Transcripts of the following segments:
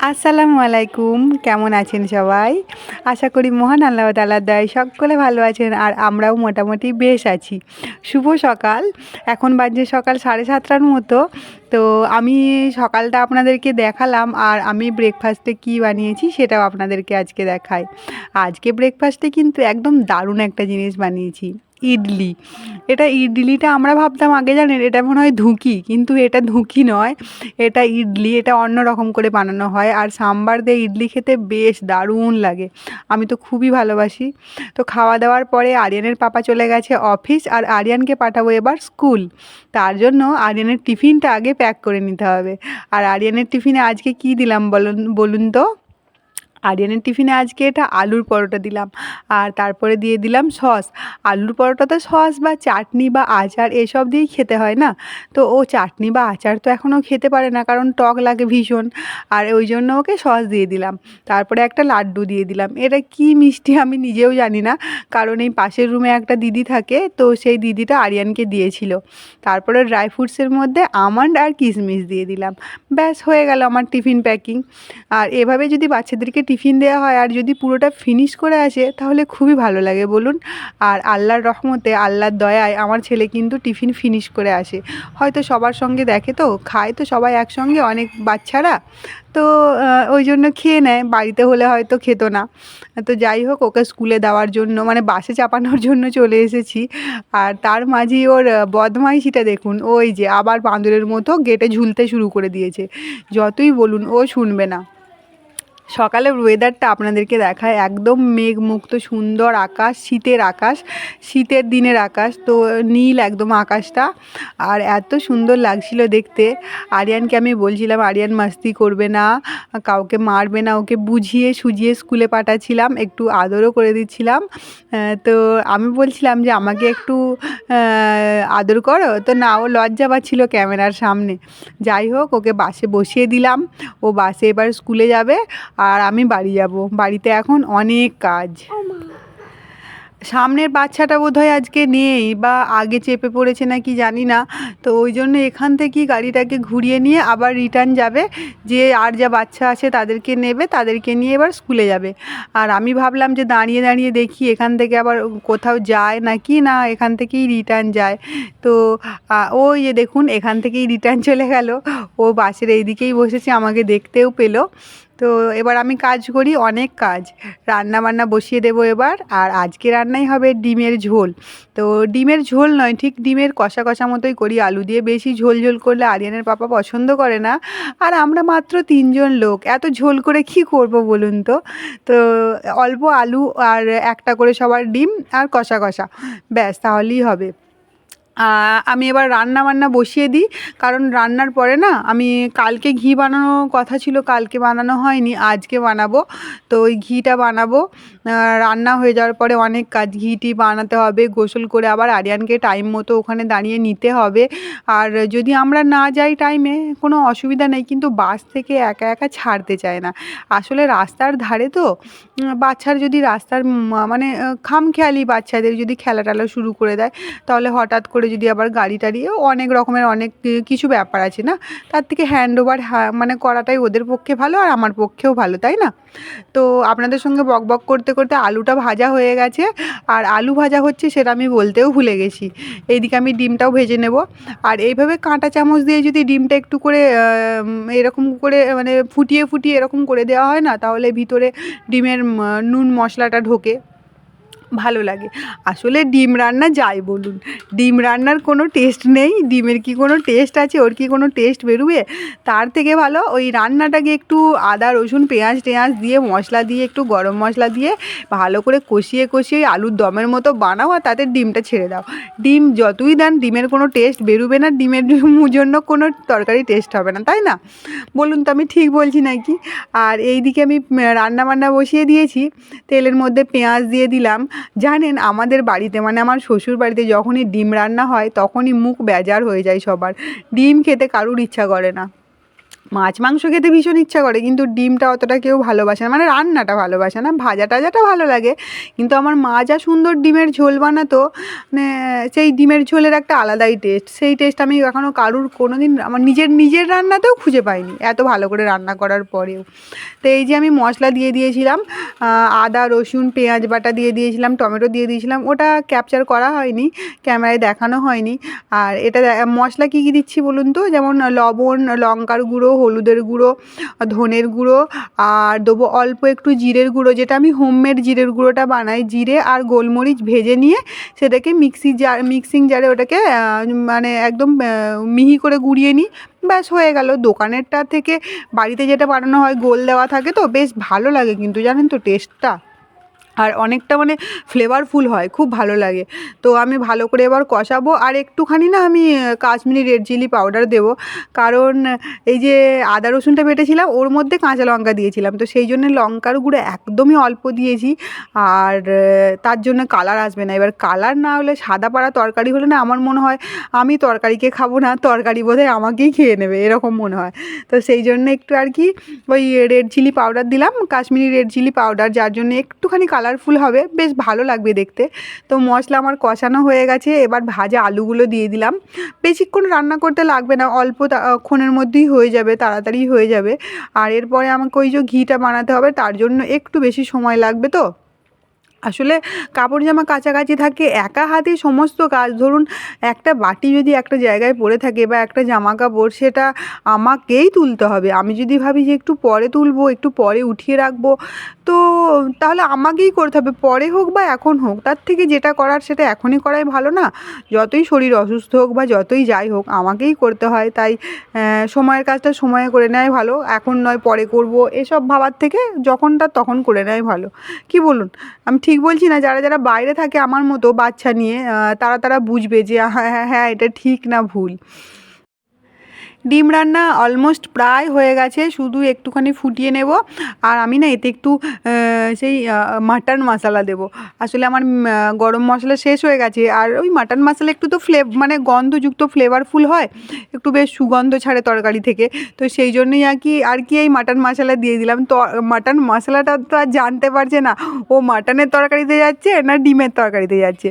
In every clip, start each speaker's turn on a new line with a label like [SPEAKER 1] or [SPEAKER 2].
[SPEAKER 1] আসসালামু আলাইকুম। কেমন আছেন সবাই? আশা করি মহান আল্লাহ তালার দয় সকলে ভালো আছেন আর আমরাও মোটামুটি বেশ আছি। শুভ সকাল। এখন বাজে সকাল সাড়ে সাতটার মতো। তো আমি সকালটা আপনাদেরকে দেখালাম আর আমি ব্রেকফাস্টে কি বানিয়েছি সেটাও আপনাদেরকে আজকে দেখাই। আজকে ব্রেকফাস্টে কিন্তু একদম দারুণ একটা জিনিস বানিয়েছি। ইডলি। এটা ইডলিটা আমরা ভাবতাম আগে জানেন, এটা মনে হয় ধুঁকি, কিন্তু এটা ধুঁকি নয়, এটা ইডলি, এটা অন্য রকম করে বানানো হয়। আর সাম্বার দিয়ে ইডলি খেতে বেশ দারুণ লাগে। আমি তো খুবই ভালোবাসি। তো খাওয়া দাওয়ার পরে আরিয়ানের পাপা চলে গেছে অফিস, আর আরিয়ানকে পাঠাবো এবার স্কুল। তার জন্য আরিয়ানের টিফিনটা আগে প্যাক করে নিতে হবে। আর আরিয়ানের টিফিনে আজকে কি দিলাম বলুন বলুন তো? আরিয়ানের টিফিনে আজকে এটা আলুর পরোটা দিলাম। আর তারপরে দিয়ে দিলাম সস। আলুর পরোটা তো সস বা চাটনি বা আচার এসব দিয়েই খেতে হয় না? তো ও চাটনি বা আচার তো এখনও খেতে পারে না, কারণ টক লাগে ভীষণ। আর ওই জন্য ওকে সস দিয়ে দিলাম। তারপরে একটা লাড্ডু দিয়ে দিলাম। এটা কি মিষ্টি আমি নিজেও জানি না, কারণ এই পাশের রুমে একটা দিদি থাকে, তো সেই দিদিটা আরিয়ানকে দিয়েছিল। তারপরে ড্রাই ফ্রুটসের মধ্যে আমন্ড আর কিশমিশ দিয়ে দিলাম। ব্যাস, হয়ে গেল আমার টিফিন প্যাকিং। আর এভাবে যদি বাচ্চাদেরকে টিফিন দেওয়া হয় আর যদি পুরোটা ফিনিশ করে আসে, তাহলে খুবই ভালো লাগে, বলুন। আর আল্লাহর রহমতে, আল্লাহর দয়ায় আমার ছেলে কিন্তু টিফিন ফিনিশ করে আসে। হয়তো সবার সঙ্গে দেখে তো, খায় তো সবাই একসঙ্গে, অনেক বাচ্চারা। তো ওই জন্য খেয়ে নেয়, বাড়িতে হলে হয়তো খেত না। তো যাই হোক, ওকে স্কুলে দেওয়ার জন্য মানে বাসে চাপানোর জন্য চলে এসেছি। আর তার মাঝেই ওর বদমাইশিটা দেখুন, ওই যে আবার বাঁদরের মতো গেটে ঝুলতে শুরু করে দিয়েছে। যতই বলুন, ও শুনবে না। সকালের ওয়েদারটা আপনাদেরকে দেখায়। একদম মেঘমুক্ত, সুন্দর আকাশ, শীতের আকাশ, শীতের দিনের আকাশ, তো নীল একদম আকাশটা। আর এত সুন্দর লাগছিল দেখতে। আরিয়ানকে আমি বলছিলাম, আরিয়ান মাস্তি করবে না, কাউকে মারবে না, ওকে বুঝিয়ে সুজিয়ে স্কুলে পাঠাচ্ছিলাম, একটু আদরও করে দিচ্ছিলাম। তো আমি বলছিলাম যে, আমাকে একটু আদর করো। তো না, ও লজ্জা পাচ্ছিল ক্যামেরার সামনে। যাই হোক, ওকে বাসে বসিয়ে দিলাম। ও বাসে এবার স্কুলে যাবে। আর আমি বাড়ি যাব। বাড়িতে এখন অনেক কাজ। সামনের বাচ্চাটা বোধহয় আজকে নেই বা আগে চেপে পড়েছে নাকি জানি না। তো ওই জন্য এখান থেকেই গাড়িটাকে ঘুরিয়ে নিয়ে আবার রিটার্ন যাবে। যে আর যা বাচ্চা আছে তাদেরকে নেবে তাদেরকে নিয়ে এবার স্কুলে যাবে। আর আমি ভাবলাম যে দাঁড়িয়ে দাঁড়িয়ে দেখি এখান থেকে আবার কোথাও যায় নাকি না এখান থেকেই রিটার্ন যায়। তো ও ওই যে দেখুন এখান থেকেই রিটার্ন চলে গেল। ও বাসের এইদিকেই বসেছে আমাকে দেখতেও পেল। তো এবার আমি কাজ করি, অনেক কাজ। রান্না বান্না বসিয়ে দেবো এবার, আর আজকে রান্নাই হবে ডিমের ঝোল। তো ডিমের ঝোল নয়, ঠিক ডিমের কষা কষা মতোই করি। আলু দিয়ে বেশি ঝোল ঝোল করলে আরিয়ানের পাপা পছন্দ করে না। আর আমরা মাত্র তিনজন লোক, এত ঝোল করে কি করব বলুন তো? তো অল্প আলু আর একটা করে সবার ডিম আর কষা কষা। ব্যাস, তাহলেই হবে। আমি এবার রান্না বান্না বসিয়ে দিই, কারণ রান্নার পরে না, আমি কালকে ঘি বানানোর কথা ছিল, কালকে বানানো হয়নি, আজকে বানাবো। তো ওই ঘিটা বানাবো। রান্না হয়ে যাওয়ার পরে অনেক কাজ, ঘিটি বানাতে হবে, গোসল করে আবার আরিয়ানকে টাইম মতো ওখানে দাঁড়িয়ে নিতে হবে। আর যদি আমরা না যাই টাইমে কোনো অসুবিধা নেই, কিন্তু বাস থেকে একা একা ছাড়তে চায় না। আসলে রাস্তার ধারে তো বাচ্চার যদি রাস্তার মানে খামখেয়ালি বাচ্চাদের যদি খেলা টেলা শুরু করে দেয়, তাহলে হঠাৎ করে যদি আবার গাড়ি টাড়িও অনেক রকমের অনেক কিছু ব্যাপার আছে না? তার থেকে হ্যান্ড ওভার মানে করাটাই ওদের পক্ষে ভালো আর আমার পক্ষেও ভালো, তাই না? তো আপনাদের সঙ্গে বক বক করতে করতে আলুটা ভাজা হয়ে গেছে আর আলু ভাজা হচ্ছে সেটা আমি বলতেও ভুলে গেছি। এইদিকে আমি ডিমটাও ভেজে নেব। আর এইভাবে কাঁটা চামচ দিয়ে যদি ডিমটা একটু করে এরকম করে মানে ফুটিয়ে ফুটিয়ে এরকম করে দেওয়া হয় না, তাহলে ভিতরে ডিমের নুন মশলাটা ঢোকে। ভালো লাগে। আসলে ডিম রান্না যাই বলুন। ডিম রান্নার কোনো টেস্ট নেই, ডিমের কি কোনো টেস্ট আছে, ওর কি কোনো টেস্ট বেরোবে? তার থেকে ভালো ওই রান্নাটাকে একটু আদা, রসুন, পেঁয়াজ টেঁয়াজ দিয়ে, মশলা দিয়ে, একটু গরম মশলা দিয়ে ভালো করে কষিয়ে কষিয়ে আলুর দমের মতো বানাও আর তাতে ডিমটা ছেড়ে দাও। ডিম যতই দেন ডিমের কোনো টেস্ট বেরোবে না, ডিমের জন্য কোনো তরকারি টেস্ট হবে না, তাই না? বলুন তো আমি ঠিক বলছি নাকি? আর এইদিকে আমি রান্না বান্না বসিয়ে দিয়েছি। তেলের মধ্যে পেঁয়াজ দিয়ে দিলাম। জানেন আমাদের বাড়িতে মানে আমার শ্বশুর বাড়িতে যখনই ডিম রান্না হয়, তখনই মুখ বেজার হয়ে যায় সবার। ডিম খেতে কারুর ইচ্ছা করে না। মাছ মাংস খেতে ভীষণ ইচ্ছা করে, কিন্তু ডিমটা অতটা কেউ ভালোবাসে না। মানে রান্নাটা ভালোবাসে না ভাজা টাজাটা ভালো লাগে। কিন্তু আমার মা যা সুন্দর ডিমের ঝোল বানাতো মানে সেই ডিমের ঝোলের একটা আলাদাই টেস্ট সেই টেস্ট আমি এখনও কারুর কোনো দিন আমার নিজের নিজের রান্নাতেও খুঁজে পাইনি, এত ভালো করে রান্না করার পরেও। তো এই যে আমি মশলা দিয়ে দিয়েছিলাম আদা, রসুন, পেঁয়াজ বাটা দিয়ে দিয়েছিলাম, টমেটো দিয়ে দিয়েছিলাম, ওটা ক্যাপচার করা হয়নি, ক্যামেরায় দেখানো হয়নি। আর এটা, মশলা কী কী দিচ্ছি বলুন তো? যেমন লবণ, লঙ্কার গুঁড়ো হলুদের গুঁড়ো ধনের গুঁড়ো, আর দেবো অল্প একটু জিরের গুঁড়ো, যেটা আমি হোমমেড জিরের গুঁড়োটা বানাই। জিরে আর গোলমরিচ ভেজে নিয়ে সেটাকে মিক্সি জার মিক্সিং জারে ওটাকে মানে একদম মিহি করে গুঁড়িয়ে নিই। ব্যাস, হয়ে গেল। দোকানেরটা থেকে বাড়িতে যেটা বানানো হয়, গোল দেওয়া থাকে তো, বেশ ভালো লাগে কিন্তু, জানেন তো টেস্টটা আর অনেকটা মানে ফ্লেভারফুল হয়, খুব ভালো লাগে। তো আমি ভালো করে এবার কষাবো আর একটুখানি না আমি কাশ্মীরি রেড চিলি পাউডার দেবো। কারণ এই যে আদা রসুনটা বেটেছিলাম, ওর মধ্যে কাঁচা লঙ্কা দিয়েছিলাম। তো সেই জন্য লঙ্কার গুঁড়ো একদমই অল্প দিয়েছি। আর তার জন্য কালার আসবে না। এবার কালার না হলে সাদা পাড়া তরকারি হলে না আমার মনে হয় আমি তরকারিকে খাব না, তরকারি বোধহয় আমাকেই খেয়ে নেবে, এরকম মনে হয়। তো সেই জন্য একটু আর কি ওই রেড চিলি পাউডার দিলাম, কাশ্মীরি রেড চিলি পাউডার যার জন্য একটুখানি কালারফুল হবে, বেশ ভালো লাগবে দেখতে। তো মশলা আমার কষানো হয়ে গেছে, এবার ভাজা আলুগুলো দিয়ে দিলাম। বেশিক্ষণ রান্না করতে লাগবে না, অল্প ক্ষণের মধ্যেই হয়ে যাবে, তাড়াতাড়ি হয়ে যাবে। আর এরপরে আমাকে ওই যে ঘিটা বানাতে হবে, তার জন্য একটু বেশি সময় লাগবে তো। আসলে কাপড় জামা কাছাকাছি থাকে, একা হাতে সমস্ত কাজ, ধরুন একটা বাটি যদি একটা জায়গায় পড়ে থাকে বা একটা জামা কাপড় সেটা আমাকেই তুলতে হবে। আমি যদি ভাবি যে একটু পরে তুলবো, একটু পরে উঠিয়ে রাখব তো তাহলে আমাকেই করতে হবে। পরে হোক বা এখন হোক, তার থেকে যেটা করার সেটা এখনই করাই ভালো না। যতই শরীর অসুস্থ হোক বা যতই যাই হোক, আমাকেই করতে হয়। তাই সময়ের কাজটা সময়ে করে নেয় ভালো। এখন নয়, পরে করব। এসব ভাবার থেকে যখনটা তখন করে নেয় ভালো। কি বলুন? আমি ঠিক বলছি না? যারা যারা বাইরে থাকে আমার মতো বাচ্চা নিয়ে তারা তারা বুঝবে যে হ্যাঁ হ্যাঁ হ্যাঁ এটা ঠিক না ভুল। ডিম রান্না অলমোস্ট প্রায় হয়ে গেছে, শুধু একটুখানি ফুটিয়ে নেব। আর আমি না এতে একটু সেই মাটন মশলা দেব। আসলে আমার গরম মশলা শেষ হয়ে গেছে। আর ওই মাটন মশলা একটু তো ফ্লেভ মানে গন্ধযুক্ত ফ্লেভারফুল হয়। একটু বেশ সুগন্ধ ছাড়ে তরকারি থেকে। তো সেই জন্যই আর কি আর কি এই মাটন মশলা দিয়ে দিলাম। তো মাটন মশলাটা তো আর জানতে পারছে না, ও মাটনের তরকারিতে যাচ্ছে না ডিমের তরকারিতে যাচ্ছে।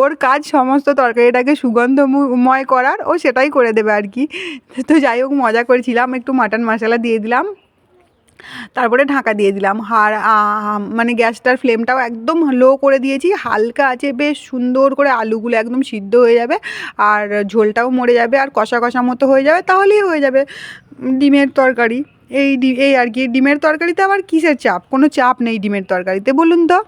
[SPEAKER 1] ওর কাজ সমস্ত তরকারিটাকে সুগন্ধময় করার, ও সেটাই করে দেবে আর কি। তো যাই হোক মজা করেছিলাম। একটু মাটন মশলা দিয়ে দিলাম। তারপরে ঢাকা দিয়ে দিলাম। আহ, মানে গ্যাসটার ফ্লেমটাও একদম লো করে দিয়েছি। হালকা আছে বেশ সুন্দর করে আলুগুলো একদম সিদ্ধ হয়ে যাবে। আর ঝোলটাও মরে যাবে। আর কষা কষা মতো হয়ে যাবে তাহলেই হয়ে যাবে। ডিমের তরকারি। এই এই আর কি। ডিমের তরকারিতে আবার কিসের চাপ? কোনো চাপ নেই ডিমের তরকারিতে বলুন তো।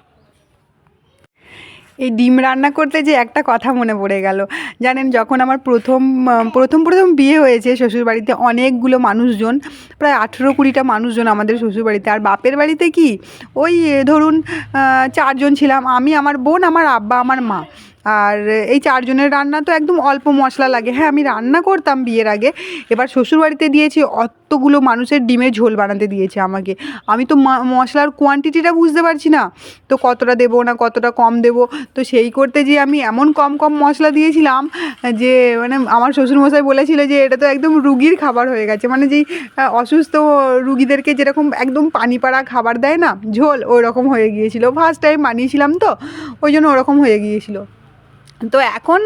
[SPEAKER 1] এই ডিম রান্না করতে যে একটা কথা মনে পড়ে গেল। জানেন, যখন আমার প্রথম প্রথম প্রথম বিয়ে হয়েছে শ্বশুরবাড়িতে অনেকগুলো মানুষজন, প্রায় আঠেরো কুড়িটা মানুষজন আমাদের শ্বশুরবাড়িতে। আর বাপের বাড়িতে কি? ওই ধরুন চারজন ছিলাম। আমি, আমার বোন, আমার আব্বা, আমার মা। আর এই চারজনের রান্না তো একদম অল্প মশলা লাগে। হ্যাঁ আমি রান্না করতাম বিয়ের আগে। এবার শ্বশুরবাড়িতে দিয়েছি, অতগুলো মানুষের ডিমের ঝোল বানাতে দিয়েছে আমাকে। আমি তো মশলার কোয়ান্টিটিটা বুঝতে পারছি না। তো কতটা দেবো না, কতটা কম দেবো? তো সেই করতে যে আমি এমন কম কম মশলা দিয়েছিলাম যে মানে আমার শ্বশুরমশাই বলেছিল যে, এটা তো একদম রুগীর খাবার হয়ে গেছে। মানে যেই অসুস্থ রুগীদেরকে যেরকম একদম পানি পাড়া খাবার দেয় না, ঝোল ওই রকম হয়ে গিয়েছিল। ফার্স্ট টাইম বানিয়েছিলাম তো, ওই জন্য ওরকম হয়ে গিয়েছিল। তো এখন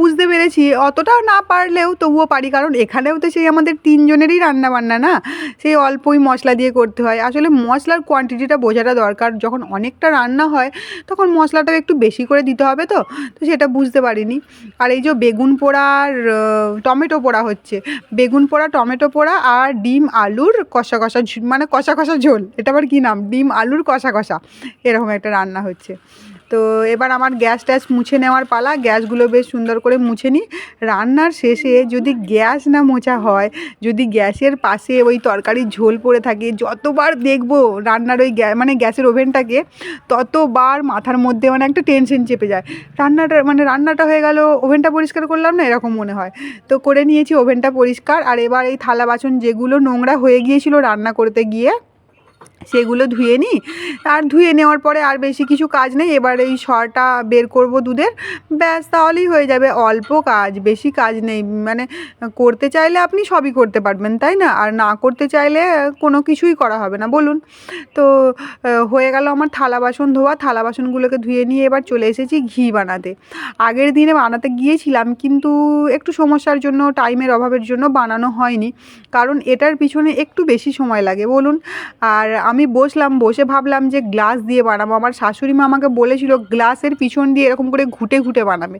[SPEAKER 1] বুঝতে পেরেছি। অতটা না পারলেও তবুও পারি, কারণ এখানেও তো সেই আমাদের তিনজনেরই রান্না বান্না না? সেই অল্পই মশলা দিয়ে করতে হয়। আসলে মশলার কোয়ান্টিটিটা বোঝাটা দরকার। যখন অনেকটা রান্না হয়, তখন মশলাটাও একটু বেশি করে দিতে হবে তো? তো সেটা বুঝতে পারিনি। আর এই যে বেগুন পোড়া আর টমেটো পোড়া হচ্ছে। বেগুন পোড়া, টমেটো পোড়া আর ডিম, আলুর কষা কষা মানে কষা কষা ঝোল। এটা আবার কী নাম? ডিম, আলুর কষা কষা। এরকম একটা রান্না হচ্ছে। তো এবার আমার গ্যাস ট্যাস মুছে নেওয়ার পালা, গ্যাসগুলো বেশ সুন্দর করে মুছে নিই। রান্নার শেষে যদি গ্যাস না মোছা হয়, যদি গ্যাসের পাশে ওই তরকারির ঝোল পড়ে থাকে, যতবার দেখব রান্নার ওই মানে গ্যাসের ওভেনটাকে, ততবার মাথার মধ্যে মানে একটা টেনশন চেপে যায়। রান্নাটা মানে রান্নাটা হয়ে গেল, ওভেনটা পরিষ্কার করলাম না? এরকম মনে হয়। তো করে নিয়েছি ওভেনটা পরিষ্কার, আর এবার এই থালা বাসন যেগুলো নোংরা হয়ে গিয়েছিল রান্না করতে গিয়ে সেগুলো ধুয়ে নিই। আর ধুয়ে নেওয়ার পরে আর বেশি কিছু কাজ নেই। এবার এই সরটা বের করব দুধের। ব্যাস, তাহলেই হয়ে যাবে। অল্প কাজ, বেশি কাজ নেই। মানে করতে চাইলে আপনি সবই করতে পারবেন, তাই না? আর না করতে চাইলে কোনো কিছুই করা হবে না। বলুন। তো হয়ে গেল আমার থালা বাসন ধোয়া। থালা বাসনগুলোকে ধুয়ে নিয়ে এবার চলে এসেছি ঘি বানাতে। আগের দিনে বানাতে গিয়েছিলাম, কিন্তু একটু সমস্যার জন্য, টাইমের অভাবের জন্য বানানো হয়নি। কারণ এটার পিছনে একটু বেশি সময় লাগে। বলুন। আর আমি বসলাম, বসে ভাবলাম যে গ্লাস দিয়ে বানাবো। আমার শাশুড়ি মা আমাকে বলেছিল গ্লাসের পিছন দিয়ে এরকম করে ঘুটে ঘুটে বানাবে।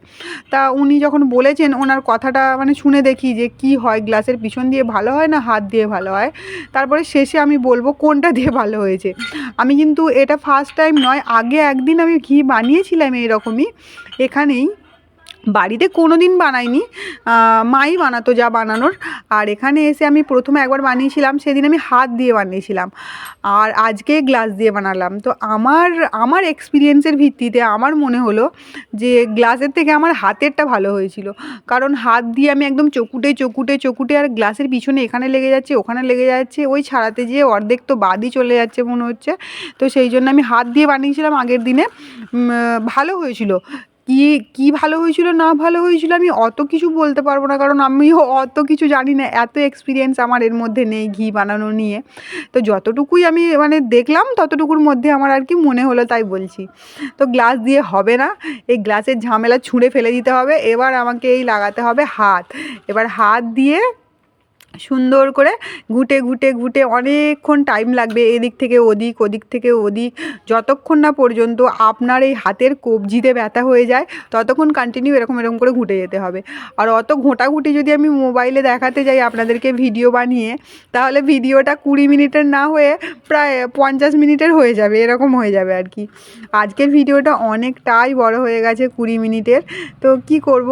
[SPEAKER 1] তা উনি যখন বলেছেন, ওনার কথাটা মানে শুনে দেখি যে কি হয় গ্লাসের পিছন দিয়ে ভালো হয় না হাত দিয়ে ভালো হয়? তারপরে শেষে আমি বলব, কোনটা দিয়ে ভালো হয়েছে? আমি কিন্তু এটা ফার্স্ট টাইম নয়, আগে একদিন আমি ঘি বানিয়েছিলাম এইরকমই। এখানেই বাড়িতে কোনো দিন বানাইনি মাই বানাতো যা বানানোর। আর এখানে এসে আমি প্রথমে একবার বানিয়েছিলাম, সেদিন আমি হাত দিয়ে বানিয়েছিলাম। আর আজকে গ্লাস দিয়ে বানালাম। তো আমার আমার এক্সপিরিয়েন্সের ভিত্তিতে আমার মনে হলো যে গ্লাসের থেকে আমার হাতেরটা ভালো হয়েছিল। কারণ হাত দিয়ে আমি একদম চকুটে চকুটে চকুটে আর গ্লাসের পিছনে এখানে লেগে যাচ্ছে, ওখানে লেগে যাচ্ছে, ওই ছাড়াতে যেয়ে অর্ধেক তো বাদই চলে যাচ্ছে মনে হচ্ছে। তো সেই জন্য আমি হাত দিয়ে বানিয়েছিলাম আগের দিনে। ভালো হয়েছিল। কি কি ভালো হয়েছিল, না ভালো হয়েছিল আমি অত কিছু বলতে পারব না। কারণ আমিও অত কিছু জানি না। এত এক্সপিরিয়েন্স আমার এর মধ্যে নেই ঘি বানানো নিয়ে। তো যতটুকুই আমি মানে দেখলাম, ততটুকুর মধ্যে আমার আর কি মনে হলো তাই বলছি। তো গ্লাস দিয়ে হবে না। এই গ্লাসের ঝামেলা ছুঁড়ে ফেলে দিতে হবে। এবার আমাকে এই লাগাতে হবে হাত। এবার হাত দিয়ে সুন্দর করে ঘুটে ঘুটে ঘুটে অনেকক্ষণ টাইম লাগবে এদিক থেকে ওদিক ওদিক থেকে ওদিক। যতক্ষণ না পর্যন্ত আপনার এই হাতের কবজিতে ব্যথা হয়ে যায়, ততক্ষণ কন্টিনিউ এরকম এরকম করে ঘুটে যেতে হবে। আর অত ঘোটাঘুটি যদি আমি মোবাইলে দেখাতে যাই আপনাদেরকে ভিডিও বানিয়ে, তাহলে ভিডিওটা কুড়ি মিনিটের না হয়ে প্রায় পঞ্চাশ মিনিটের হয়ে যাবে, এরকম হয়ে যাবে আর কি। আজকের ভিডিওটা অনেকটাই বড় হয়ে গেছে কুড়ি মিনিটের। তো কি করব?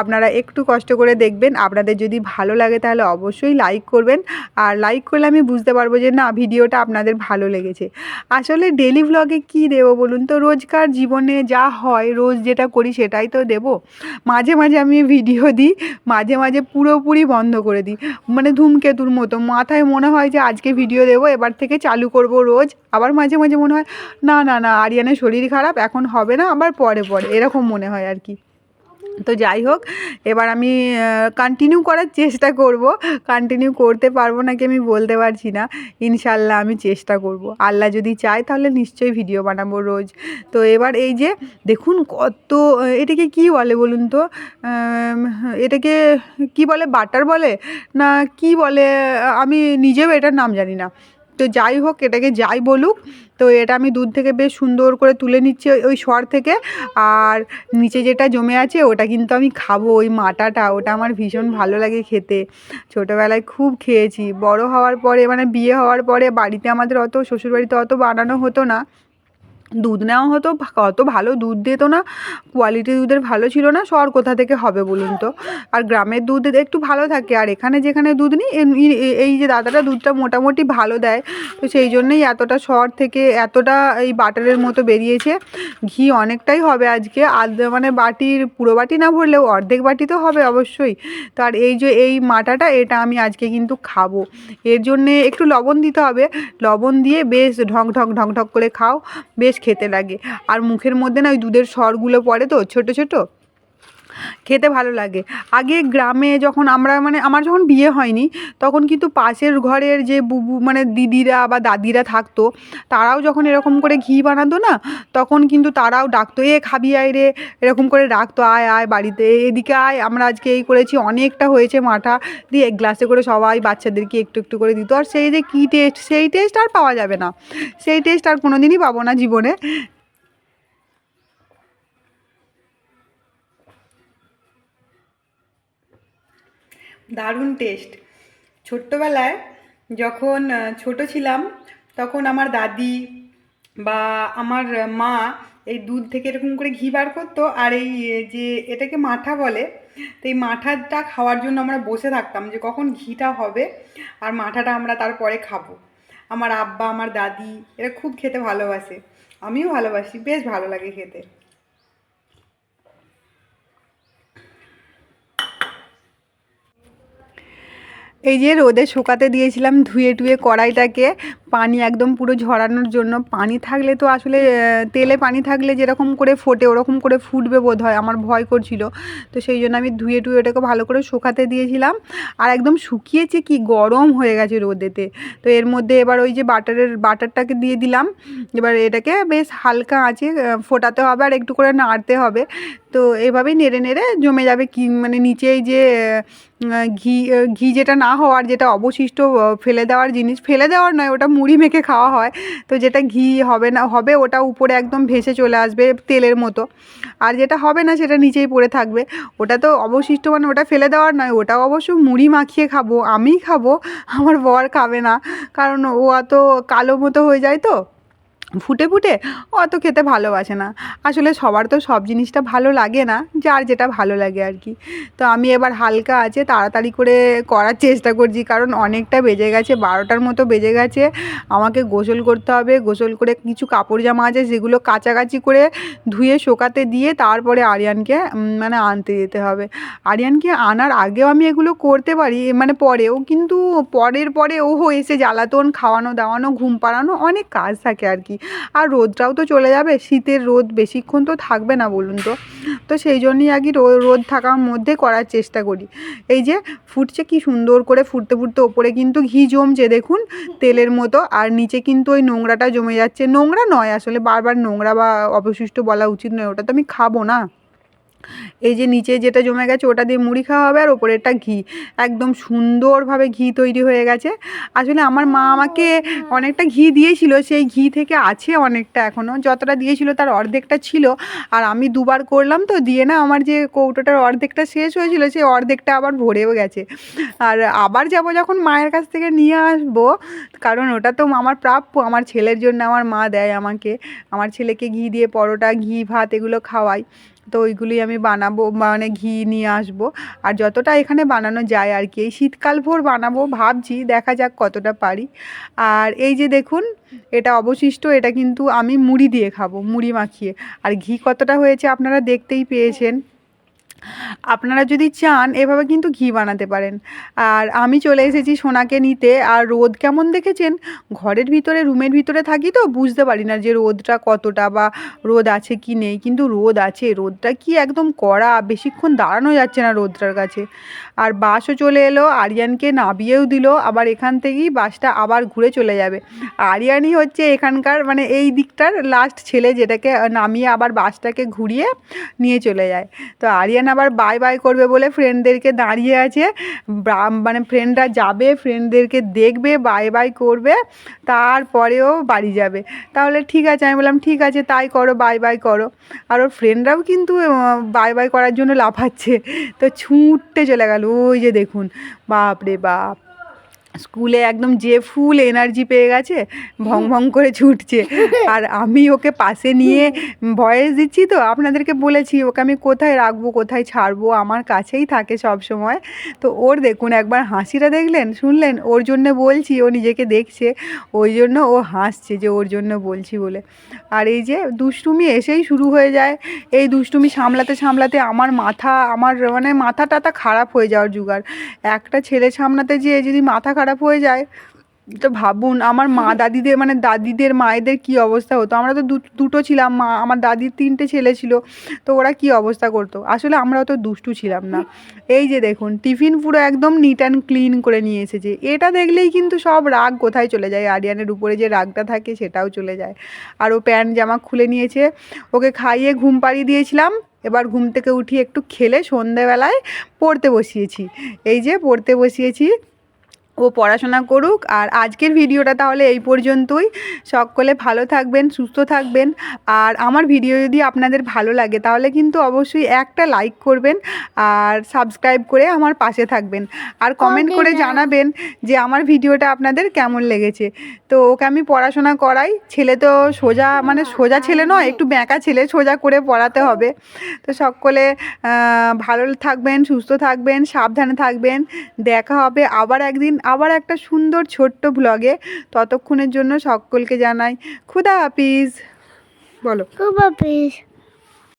[SPEAKER 1] আপনারা একটু কষ্ট করে দেখবেন। আপনাদের যদি ভালো লাগে তাহলে অবশ্যই লাইক করবেন। আর লাইক করলে আমি বুঝতে পারব যে, না, ভিডিওটা আপনাদের ভালো লেগেছে। আসলে ডেলি ভ্লগে কি দেবো বলুন তো? রোজকার জীবনে যা হয়, রোজ যেটা করি সেটাই তো দেবো। মাঝে মাঝে আমি ভিডিও দিই, মাঝে মাঝে পুরোপুরি বন্ধ করে দিই। মানে ধূমকেতুর মতো। মাথায় মনে হয় যে, আজকে ভিডিও দেবো, এবার থেকে চালু করব রোজ। আবার মাঝে মাঝে মনে হয়, না না না, আরিয়ানের শরীর খারাপ, এখন হবে না, আবার পরে পরে। এরকম মনে হয় আর কি। তো যাই হোক, এবার আমি কন্টিনিউ করার চেষ্টা করব। কন্টিনিউ করতে পারব নাকি আমি বলতে পারছি না। ইনশাল্লাহ আমি চেষ্টা করব। আল্লাহ যদি চায় তাহলে নিশ্চয়ই ভিডিও বানাবো রোজ। তো এবার এই যে, দেখুন কত, এটাকে কি বলে বলুন তো? এটাকে কি বলে বাটার বলে? না কি বলে, আমি নিজেও এটার নাম জানি না। তো যাই হোক, এটাকে যাই বলুক। তো এটা আমি দুধ থেকে বেশ সুন্দর করে তুলে নিচ্ছি ওই- সর থেকে। আর নিচে যেটা জমে আছে, ওটা কিন্তু আমি খাব, ওই মাটাটা। ওটা আমার ভীষণ ভালো লাগে খেতে। ছোটোবেলায় খুব খেয়েছি। বড় হওয়ার পরে মানে বিয়ে হওয়ার পরে বাড়িতে আমাদের অত, শ্বশুরবাড়িতে অত বানানো হতো না। দুধ নেওয়া হতো, অত ভালো দুধ দিত না কোয়ালিটি দুধের ভালো ছিল না সর কোথা থেকে হবে বলুন তো? আর গ্রামের দুধ একটু ভালো থাকে, আর এখানে যেখানে দুধ নিই এই- যে দাদাটা দুধটা মোটামুটি ভালো দেয়, তো সেই জন্যই এতটা সর থেকে এতটা এই বাটারের মতো বেরিয়েছে। ঘি অনেকটাই হবে আজকে, আধ মানে বাটির, পুরো বাটি না ভরলেও অর্ধেক বাটি তো হবে অবশ্যই। তো আর এই যে এই মাটাটা, এটা আমি আজকে কিন্তু খাব। এর জন্যে একটু লবণ দিতে হবে, লবণ দিয়ে বেশ ঢক ঢক ঢক ঢক করে খাও, বেশ খেতে লাগে। আর মুখের মধ্যে না ওই দুধের স্বরগুলো পড়ে তো ছোটো ছোট? খেতে ভালো লাগে। আগে গ্রামে যখন আমরা মানে আমার যখন বিয়ে হয়নি, তখন কিন্তু পাশের ঘরের যে বুবু মানে দিদিরা বা দাদিরা থাকতো, তারাও যখন এরকম করে ঘি বানাতো না, তখন কিন্তু তারাও ডাকতো, এ খাবি, আয় রে। এরকম করে ডাকতো, আয় আয় বাড়িতে, এদিকে আয়, আমরা আজকে এই করেছি, অনেকটা হয়েছে মাঠা। দিয়ে এক গ্লাসে করে সবাই বাচ্চাদেরকে একটু একটু করে দিত। আর সেই যে কী টেস্ট সেই টেস্ট আর পাওয়া যাবে না। সেই টেস্ট আর কোনো দিনই পাবো না জীবনে। দারুণ টেস্ট ছোট্টবেলায় যখন ছোট ছিলাম, তখন আমার দাদি বা আমার মা এই দুধ থেকে এরকম করে ঘি বার করতো আর এই যে এটাকে মাঠা বলে, তো এই মাঠাটা খাওয়ার জন্য আমরা বসে থাকতাম যে কখন ঘিটা হবে আর মাঠাটা আমরা তারপরে খাব। আমার আব্বা, আমার দাদি এরা খুব খেতে ভালোবাসে। আমিও ভালোবাসি, বেশ ভালো লাগে খেতে। এই যে রোদে শুকাতে দিয়েছিলাম ধুয়ে টুয়ে কড়াইটাকে, পানি একদম পুরো ঝরানোর জন্য। পানি থাকলে তো আসলে তেলে পানি থাকলে যেরকম করে ফোটে, ওরকম করে ফুটবে বোধ হয় আমার ভয় করছিল। তো সেই জন্য আমি ধুয়ে টুয়ে ওটাকে ভালো করে শুকাতে দিয়েছিলাম। আর একদম শুকিয়েছে কি গরম হয়ে গেছে রোদেতে। তো এর মধ্যে এবার ওই যে বাটারের, বাটারটাকে দিয়ে দিলাম। এবার এটাকে বেশ হালকা আঁচে ফোটাতে হবে আর একটু করে নাড়তে হবে। তো এভাবেই নেড়ে নেড়ে জমে যাবে কি মানে নিচেই যে ঘি ঘি যেটা না হওয়ার, যেটা অবশিষ্ট ফেলে দেওয়ার জিনিস, ফেলে দেওয়ার নয়, ওটা মুড়ি মেখে খাওয়া হয়। তো যেটা ঘি হবে না, হবে ওটা উপরে একদম ভেসে চলে আসবে তেলের মতো। আর যেটা হবে না, সেটা নিচেই পড়ে থাকবে। ওটা তো অবশিষ্ট মানে ওটা ফেলে দেওয়ার নয়, ওটাও অবশ্য মুড়ি মাখিয়ে খাব আমি খাব, আমার বর খাবে না। কারণ ও অত কালো মতো হয়ে যায় তো। ফুটে ফুটে অত খেতে ভালোবাসে না। আসলে সবার তো সব জিনিসটা ভালো লাগে না, যার যেটা ভালো লাগে আর কি। তো আমি এবার হালকা আছে, তাড়াতাড়ি করে করার চেষ্টা করছি, কারণ অনেকটা বেজে গেছে, বারোটার মতো বেজে গেছে। আমাকে গোসল করতে হবে, গোসল করে কিছু কাপড় জামা আছে সেগুলো কাচাকাচি করে ধুয়ে শোকাতে দিয়ে তারপরে আরিয়ানকে মানে আনতে যেতে হবে। আরিয়ানকে আনার আগেও আমি এগুলো করতে পারি মানে পরেও, কিন্তু পরের পরে ও এসে জ্বালাতন, খাওয়ানো দাওয়ানো, ঘুম পাড়ানো অনেক কাজ থাকে আর কি। আর রোদটাও তো চলে যাবে, শীতের রোদ বেশিক্ষণ তো থাকবে না বলুন তো। তো সেই জন্যই আর কি রোদ থাকার মধ্যে করার চেষ্টা করি। এই যে ফুটছে কি সুন্দর করে ফুটতে ফুটতে ওপরে কিন্তু ঘি জমছে দেখুন, তেলের মতো। আর নিচে কিন্তু ওই নোংরাটা জমে যাচ্ছে। নোংরা নয় আসলে, বারবার নোংরা বা অবশিষ্ট বলা উচিত নয়, ওটা তো আমি খাব না। এই যে নিচে যেটা জমে গেছে ওটা দিয়ে মুড়ি খাওয়া হবে আর ওপরেরটা ঘি। একদম সুন্দরভাবে ঘি তৈরি হয়ে গেছে। আসলে আমার মা আমাকে অনেকটা ঘি দিয়েছিল সেই ঘি থেকে আছে অনেকটা এখনও যতটা দিয়েছিল তার অর্ধেকটা ছিল। আর আমি দুবার করলাম তো দিয়ে না আমার যে কৌটোটার অর্ধেকটা শেষ হয়েছিল সেই অর্ধেকটা আবার ভরেও গেছে। আর আবার যাব যখন মায়ের কাছ থেকে নিয়ে আসব কারণ ওটা তো আমার প্রাপ্য আমার ছেলের জন্য আমার মা দেয় আমাকে। আমার ছেলেকে ঘি দিয়ে পরোটা ঘি ভাত এগুলো খাওয়াই। তো ওইগুলি আমি বানাবো মানে ঘি নিয়ে আসব। আর যতটা এখানে বানানো যায় আর কি, এই শীতকাল ভোর বানাবো ভাবছি, দেখা যাক কতটা পারি। আর এই যে দেখুন, এটা অবশিষ্ট, এটা কিন্তু আমি মুড়ি দিয়ে খাব, মুড়ি মাখিয়ে। আর ঘি কতটা হয়েছে আপনারা দেখতেই পেয়েছেন। আপনারা যদি চান, এভাবে কিন্তু ঘি বানাতে পারেন। আর আমি চলে এসেছি সোনাকে নিতে। আর রোদ কেমন দেখেছেন? ঘরের ভিতরে, রুমের ভিতরে থাকি তো বুঝতে পারি না যে রোদটা কতটা বা রোদ আছে কি নেই। কিন্তু রোদ আছে, রোদটা কি একদম কড়া, বেশিক্ষণ দাঁড়ানো যাচ্ছে না রোদটার কাছে। আর বাসও চলে এলো, আরিয়ানকে নামিয়েও দিল। আবার এখান থেকেই বাসটা আবার ঘুরে চলে যাবে। আরিয়ানই হচ্ছে এখানকার মানে এই দিকটার লাস্ট ছেলে, যেটাকে নামিয়ে আবার বাসটাকে ঘুরিয়ে নিয়ে চলে যায়। তো আরিয়ান আবার বাই বাই করবে বলে ফ্রেন্ডদেরকে দাঁড়িয়ে আছে। মানে ফ্রেন্ডরা যাবে ফ্রেন্ডদেরকে দেখবে বাই বাই করবে, তারপরেও বাড়ি যাবে। তাহলে ঠিক আছে, আমি বললাম, ঠিক আছে, তাই করো বাই বাই করো। আর ওর ফ্রেন্ডরাও কিন্তু বাই বাই করার জন্য লাফাচ্ছে। তো ছুটতে চলে গেল। ওই যে দেখুন বাপ রে বাপ। স্কুলে একদম যে ফুল এনার্জি পেয়ে গেছে, ভং ভং করে ছুটছে। আর আমি ওকে পাশে নিয়ে ভয়েস দিচ্ছি তো, আপনাদেরকে বলেছি, ওকে আমি কোথায় রাখব, কোথায় ছাড়বো, আমার কাছেই থাকে সব সময়। তো ওর দেখুন, একবার হাসিটা দেখলেন, শুনলেন? ওর জন্য বলছি, ও নিজেকে দেখছে, ওই জন্য ও হাসছে যে ওর জন্য বলছি বলে। আর এই যে দুষ্টুমি এসেই শুরু হয়ে যায়। এই দুষ্টুমি সামলাতে সামলাতে আমার মাথা, আমার মানে মাথা টাথা খারাপ হয়ে যাওয়ার জোগাড়। একটা ছেলে সামলাতে যেয়ে যদি মাথা খারাপ হয়ে যায়। তো ভাবুন, আমার মা দাদিদের মানে দাদিদের, মায়েদের কি অবস্থা হতো? আমরা তো দুটো ছিলাম, মা, আমার দাদির তিনটে ছেলে ছিল, তো ওরা কি অবস্থা করতো? আসলে আমরা অত দুষ্টু ছিলাম না। এই যে দেখুন, টিফিন পুরো একদম নিট অ্যান্ড ক্লিন করে নিয়ে এসেছে। এটা দেখলেই কিন্তু সব রাগ কোথায় চলে যায়? আরিয়ানের উপরে যে রাগটা থাকে, সেটাও চলে যায়। আর ও প্যান্ট, জামা খুলে নিয়েছে। ওকে খাইয়ে ঘুম পাড়িয়ে দিয়েছিলাম। এবার ঘুম থেকে উঠিয়ে একটু খেলে সন্ধেবেলায় পড়তে বসিয়েছি। এই যে পড়তে বসিয়েছি। ও পড়াশোনা করুক। আর আজকের ভিডিওটা তাহলে এই পর্যন্তই। সকলে ভালো থাকবেন সুস্থ থাকবেন। আর আমার ভিডিও যদি আপনাদের ভালো লাগে তাহলে কিন্তু অবশ্যই একটা লাইক করবেন আর সাবস্ক্রাইব করে আমার পাশে থাকবেন। আর কমেন্ট করে জানাবেন যে আমার ভিডিওটা আপনাদের কেমন লেগেছে। তো ওকে আমি পড়াশোনা করাই। ছেলে তো সোজা মানে সোজা ছেলে নয় একটু ব্যাঁকা ছেলে সোজা করে পড়াতে হবে। তো সকলে ভালো থাকবেন সুস্থ থাকবেন সাবধানে থাকবেন। দেখা হবে আবার একদিন। আবার একটা সুন্দর ছোট্ট ব্লগে ততক্ষণের জন্য সকলকে জানাই খুদা হাফিজ। বলো।
[SPEAKER 2] খুব অফিস